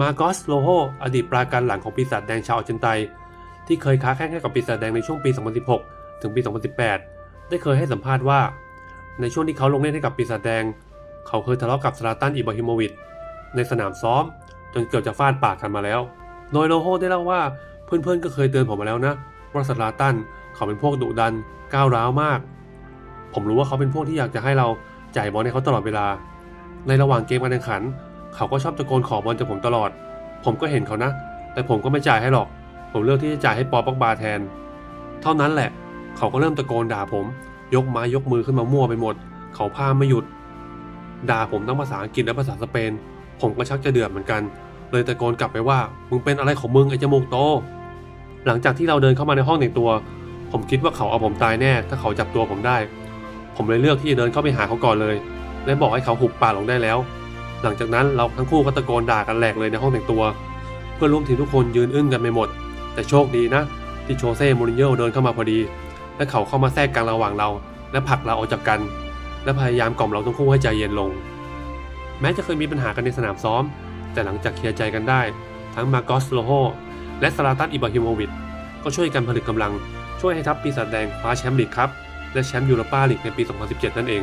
มาโกสโลโฮอดีตปราการหลังของปีศาจแดงชาวอาร์เจนไตที่เคยค้าแข่งให้กับปีศาจแดงในช่วงปี 2016 ถึงปี 2018 ได้เคยให้สัมภาษณ์ว่า ในช่วงที่เขาลงเล่นให้กับปีศาจแดง เขาเคยทะเลาะกับซาลาตันอิบราฮิโมวิชในสนามซ้อม จนเกือบจะฟาดปากกันมาแล้ว โดยโลโฮได้เล่าว่าเพื่อนๆก็เคยเตือนผมมาแล้วนะว่าซาลาตันเขาเป็นพวกดุดันก้าวร้าวมาก ผมรู้ว่าเขาเป็นพวกที่อยากจะให้เราจ่ายบอลให้เขาตลอดเวลา ในระหว่างเกมการแข่งขัน เขาก็ชอบตะโกนขอบอลจากผมตลอด ผมก็เห็นเขานะ แต่ผมก็ไม่จ่ายให้หรอก ผมเลือกที่จะจ่ายให้ปอปักบาแทน เท่านั้นแหละ เขาก็เริ่มตะโกนด่าผม ยกไม้ยกมือขึ้นมามั่วไปหมด เขาพาไม่หยุด ด่าผมทั้งภาษาอังกฤษและภาษาสเปน ผมก็ชักจะเดือดเหมือนกัน เลยตะโกนกลับไปว่า มึงเป็นอะไรของมึงไอ้จมูกโต หลังจากที่เราเดินเข้ามาในห้องแต่งตัว ผมคิดว่าเขาเอาผมตายแน่ ถ้าเขาจับตัวผมได้ ผมเลยเลือกที่จะเดินเข้าไปหาเขาก่อนเลย และบอกให้เขาหุบปากลงได้แล้ว หลังจากนั้นเราทั้งคู่ก็ตะโกนด่ากันแหลกเลยในห้องแต่งตัว เพื่อนร่วมทีมทุกคนยืนอึ้งกันไปหมด แต่โชคดีนะ ที่โชเซ่มูรินโญ่เดินเข้ามาพอดี และเขาเข้ามาแทรกกลางระหว่างเรา และผลักเราออกจากกัน และพยายามกล่อมเราทั้งคู่ให้ใจเย็นลง แม้จะเคยมีปัญหากันในสนามซ้อม แต่หลังจากเคลียร์ใจกันได้ ทั้งมาโกสโลโฮและซาลาตันอิบราฮิโมวิชก็ช่วยกันผลิตกำลังช่วยให้ทัพปีศาจแดงคว้าแชมป์ลีกครับและแชมป์ยูโรปาลีกในปี 2017 นั่นเอง